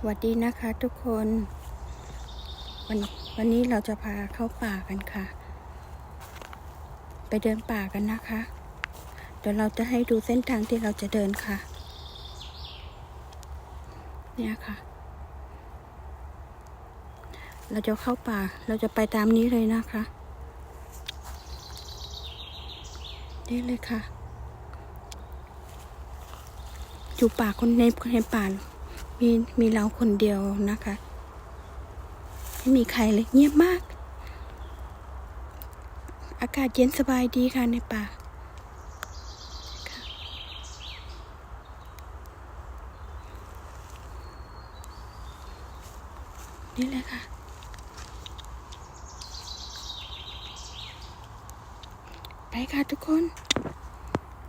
สวัสดีนะคะทุกคนวันวันนี้เราจะพาเข้าป่ากันค่ะ ไปเดินป่ากันนะคะ เดี๋ยวเราจะให้ดูเส้นทางที่เราจะเดินค่ะ เนี่ยค่ะ เราจะเข้าป่าเราจะไปตามนี้เลยนะคะนี่เลยค่ะ อยู่ป่าคนในคนในป่า มีมีเราคนเดียวนะคะ ไม่มีใครเลยเงียบมาก อากาศเย็นสบายดีค่ะในป่านี่เลยค่ะ ไปค่ะทุกคน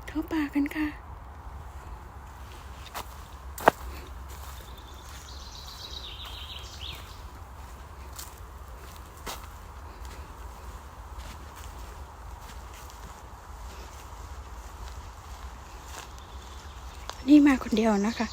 เข้าป่ากันค่ะ นี่มาคนเดียวนะคะ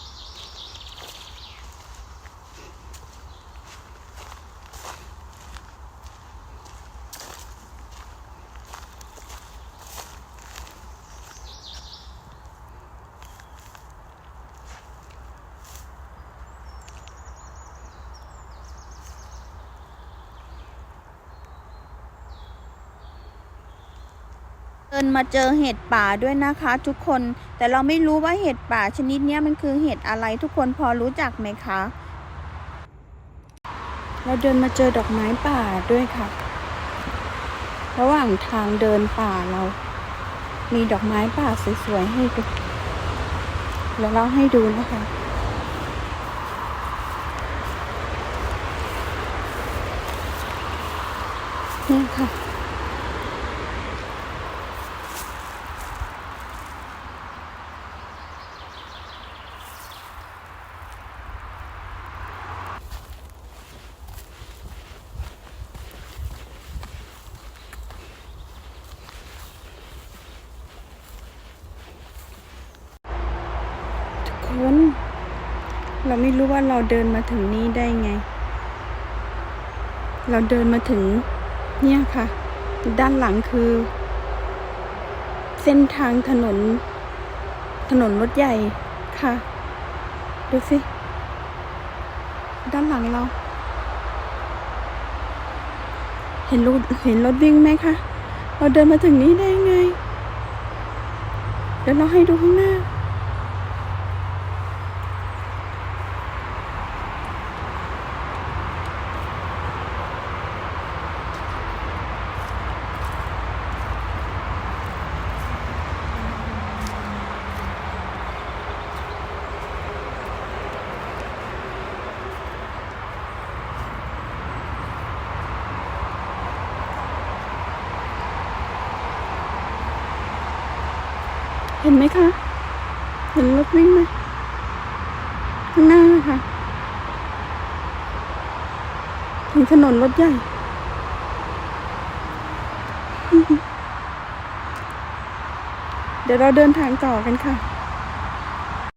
เดินมาเจอเห็ดป่าด้วยนะคะทุกคน แต่เราไม่รู้ว่าเห็ดป่าชนิดนี้มันคือเห็ดอะไรทุกคนพอรู้จักไหมคะ เราเดินมาเจอดอกไม้ป่าด้วยค่ะ ระหว่างทางเดินป่าเรา มีดอกไม้ป่าสวยๆให้ดูแล้วเราให้ดูนะคะนี่ค่ะ ทุกคนเราไม่รู้ว่าเราเดินมาถึงนี้ได้ไง เราเดินมาถึงเนี่ยค่ะ ด้านหลังคือ เส้นทางถนน ถนนรถใหญ่ค่ะ ดูสิ ด้านหลังเรา เห็นรถเห็นรถวิ่งไหมคะ เราเดินมาถึงนี้ได้ไง เดี๋ยวเราให้ดูข้างหน้า เห็นไหมคะ เห็นรถวิ่งไหมข้างหน้าค่ะถึงถนนรถใหญ่เดี๋ยวเราเดินทางต่อกันค่ะ